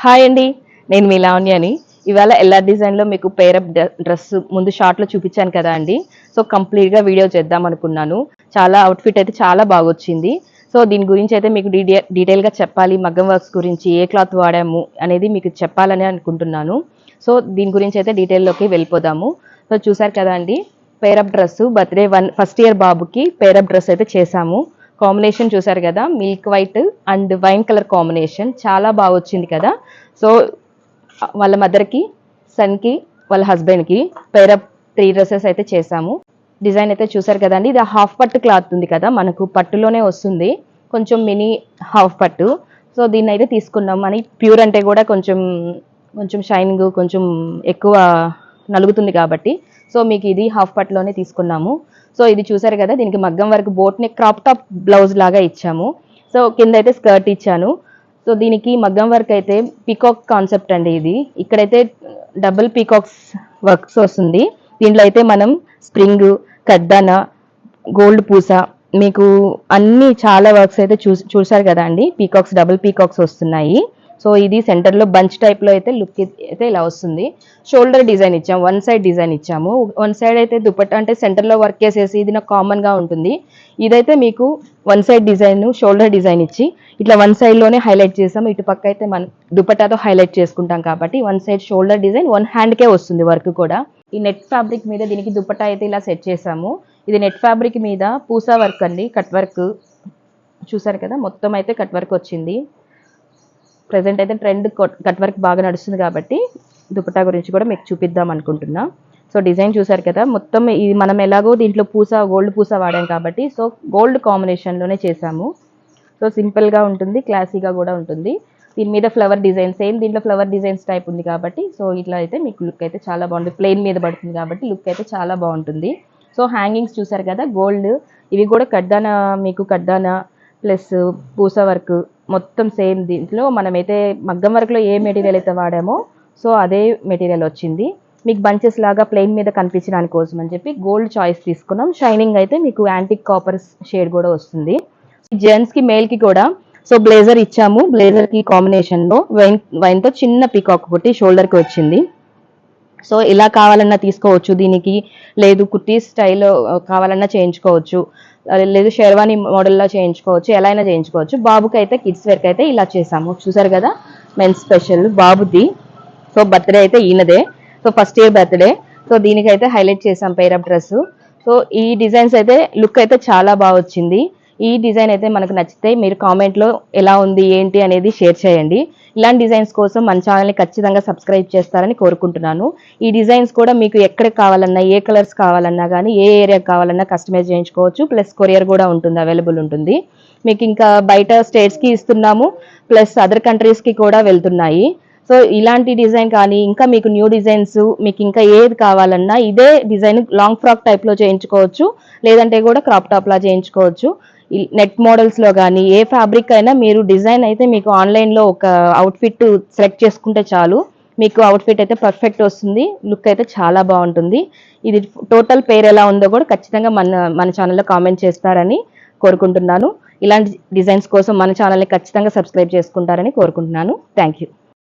Hi అండి నేను మీ లావణ్యని ఇవాళ ఎల్ఆర్ డిజైన్లో మీకు పేరప్ డ్రెస్ ముందు షార్ట్లో చూపించాను కదా అండి సో కంప్లీట్గా వీడియో చేద్దాం అనుకున్నాను. చాలా అవుట్ఫిట్ అయితే చాలా బాగా వచ్చింది సో దీని గురించి అయితే మీకు డీటెయిల్ డీటెయిల్గా చెప్పాలి. మగ్గం వర్క్స్ గురించి ఏ క్లాత్ వాడాము అనేది మీకు చెప్పాలని అనుకుంటున్నాను. సో దీని గురించి అయితే డీటెయిల్లోకి వెళ్ళిపోదాము. సో చూసారు కదా అండి pair up dress birthday one first year బాబుకి పేరప్ డ్రెస్ అయితే చేశాము. కాంబినేషన్ చూసారు కదా milk white and wine colour combination. చాలా బాగా వచ్చింది కదా. సో వాళ్ళ మదర్కి సన్కి వాళ్ళ హస్బెండ్కి పేరప్ త్రీ డ్రెస్సెస్ అయితే చేశాము. డిజైన్ అయితే చూసారు కదండి ఇది హాఫ్ పట్టు క్లాత్ ఉంది కదా మనకు పట్టులోనే వస్తుంది. కొంచెం మినీ హాఫ్ పట్టు. సో దీన్ని అయితే తీసుకున్నాం. అని ప్యూర్ అంటే కూడా కొంచెం కొంచెం షైనింగ్ కొంచెం ఎక్కువ నలుగుతుంది కాబట్టి. సో మీకు ఇది హాఫ్ పట్లోనే తీసుకున్నాము. సో ఇది చూసారు కదా దీనికి మగ్గం వరకు బోట్ని నెక్ క్రాప్ టాప్ బ్లౌజ్ లాగా ఇచ్చాము. సో కింద అయితే స్కర్ట్ ఇచ్చాను. సో దీనికి మగ్గం వర్క్ అయితే పీకాక్ కాన్సెప్ట్ అండి ఇది. ఇక్కడైతే డబుల్ పీకాక్స్ వర్క్స్ వస్తుంది. దీంట్లో అయితే మనం స్ప్రింగ్ కద్దన గోల్డ్ పూస మీకు అన్ని చాలా వర్క్స్ అయితే చూ చూసారు కదా అండి. పీకాక్స్ డబుల్ పీకాక్స్ వస్తున్నాయి. సో ఇది సెంటర్లో బంచ్ టైప్లో అయితే లుక్ అయితే ఇలా వస్తుంది. షోల్డర్ డిజైన్ ఇచ్చాము వన్ సైడ్ డిజైన్ ఇచ్చాము. వన్ సైడ్ అయితే దుపట్టా అంటే సెంటర్లో వర్క్ చేసేసి ఇది నాకు కామన్గా ఉంటుంది. ఇదైతే మీకు one side design shoulder design ఇచ్చి ఇట్లా వన్ సైడ్లోనే హైలైట్ చేసాము ఇటు పక్క అయితే మనం దుపట్టాతో హైలైట్ చేసుకుంటాం కాబట్టి one side shoulder design one హ్యాండ్కే వస్తుంది వర్క్ కూడా. ఈ నెట్ ఫ్యాబ్రిక్ మీద దీనికి దుపట్టా అయితే ఇలా సెట్ చేసాము. ఇది నెట్ ఫ్యాబ్రిక్ మీద పూసా వర్క్ అండి కట్ వర్క్ చూసారు కదా మొత్తం అయితే కట్ వర్క్ వచ్చింది. ప్రజెంట్ అయితే ట్రెండ్ కట్ వర్క్ బాగా నడుస్తుంది కాబట్టి దుపట్టా గురించి కూడా మీకు చూపిద్దాం అనుకుంటున్నా. సో డిజైన్ చూసారు కదా మొత్తం ఇది మనం ఎలాగో దీంట్లో పూస గోల్డ్ పూస వాడాం కాబట్టి సో గోల్డ్ కాంబినేషన్లోనే చేసాము సో సింపుల్గా ఉంటుంది క్లాసీగా కూడా ఉంటుంది. దీని మీద ఫ్లవర్ డిజైన్ సేమ్ దీంట్లో ఫ్లవర్ డిజైన్స్ టైప్ ఉంది కాబట్టి సో ఇట్లా అయితే మీకు లుక్ అయితే చాలా బాగుంటుంది. ప్లెయిన్ మీద పడుతుంది కాబట్టి లుక్ అయితే చాలా బాగుంటుంది. సో హ్యాంగింగ్స్ చూసారు కదా గోల్డ్ ఇవి కూడా కడ్డానా మీకు కడ్డానా ప్లస్ పూస వర్క్ మొత్తం సేమ్ దీంట్లో మనమైతే మగ్గం వర్క్లో ఏ మెటీరియల్ అయితే వాడామో సో అదే మెటీరియల్ వచ్చింది. మీకు బంచెస్ లాగా ప్లెయిన్ మీద కనిపించడానికి కోసం అని చెప్పి గోల్డ్ చాయిస్ తీసుకున్నాం. షైనింగ్ అయితే మీకు యాంటిక్ కాపర్ షేడ్ కూడా వస్తుంది. జెంట్స్కి మేల్కి కూడా సో బ్లేజర్ ఇచ్చాము. బ్లేజర్కి కాంబినేషన్లో వైన్ వైన్తో చిన్న పీకాక్ ఒకటి షోల్డర్కి వచ్చింది. సో ఇలా కావాలన్నా తీసుకోవచ్చు దీనికి. లేదు కుర్తీ స్టైల్లో కావాలన్నా చేయించుకోవచ్చు. లేదు షెర్వానీ మోడల్లో చేయించుకోవచ్చు ఎలా అయినా చేయించుకోవచ్చు. బాబుకి అయితే కిడ్స్ వేర్కి అయితే ఇలా చేసాము చూసారు కదా మెన్స్ స్పెషల్ బాబుది. సో బర్త్డే అయితే ఈయనదే. So first year birthday so దీనికైతే హైలైట్ చేసాం పేరప్ డ్రెస్ సో ఈ డిజైన్స్ అయితే లుక్ అయితే చాలా బాగా వచ్చింది. ఈ డిజైన్ అయితే మనకు నచ్చితే మీరు కామెంట్లో ఎలా ఉంది ఏంటి అనేది షేర్ చేయండి. ఇలాంటి డిజైన్స్ కోసం మన ఛానల్ని ఖచ్చితంగా సబ్స్క్రైబ్ చేస్తారని కోరుకుంటున్నాను. ఈ డిజైన్స్ కూడా మీకు ఎక్కడ కావాలన్నా ఏ కలర్స్ కావాలన్నా కానీ ఏ ఏరియా కావాలన్నా కస్టమైజ్ చేయించుకోవచ్చు. ప్లస్ కొరియర్ కూడా ఉంటుంది అవైలబుల్ ఉంటుంది. మీకు ఇంకా బయట స్టేట్స్కి ఇస్తున్నాము ప్లస్ అదర్ కంట్రీస్కి కూడా వెళ్తున్నాయి. సో ఇలాంటి డిజైన్ కానీ ఇంకా మీకు న్యూ డిజైన్స్ మీకు ఇంకా ఏది కావాలన్నా ఇదే డిజైన్ లాంగ్ ఫ్రాక్ టైప్లో చేయించుకోవచ్చు. లేదంటే కూడా క్రాప్ టాప్లా చేయించుకోవచ్చు. నెట్ మోడల్స్లో కానీ ఏ ఫ్యాబ్రిక్ అయినా మీరు డిజైన్ అయితే మీకు ఆన్లైన్లో ఒక అవుట్ఫిట్ సెలెక్ట్ చేసుకుంటే చాలు. మీకు అవుట్ఫిట్ అయితే పర్ఫెక్ట్ వస్తుంది. లుక్ అయితే చాలా బాగుంటుంది. ఇది టోటల్ పేరు ఎలా ఉందో కూడా ఖచ్చితంగా మన మన ఛానల్లో కామెంట్ చేస్తారని కోరుకుంటున్నాను. ఇలాంటి డిజైన్స్ కోసం మన ఛానల్ని ఖచ్చితంగా సబ్స్క్రైబ్ చేసుకుంటారని కోరుకుంటున్నాను. Thank you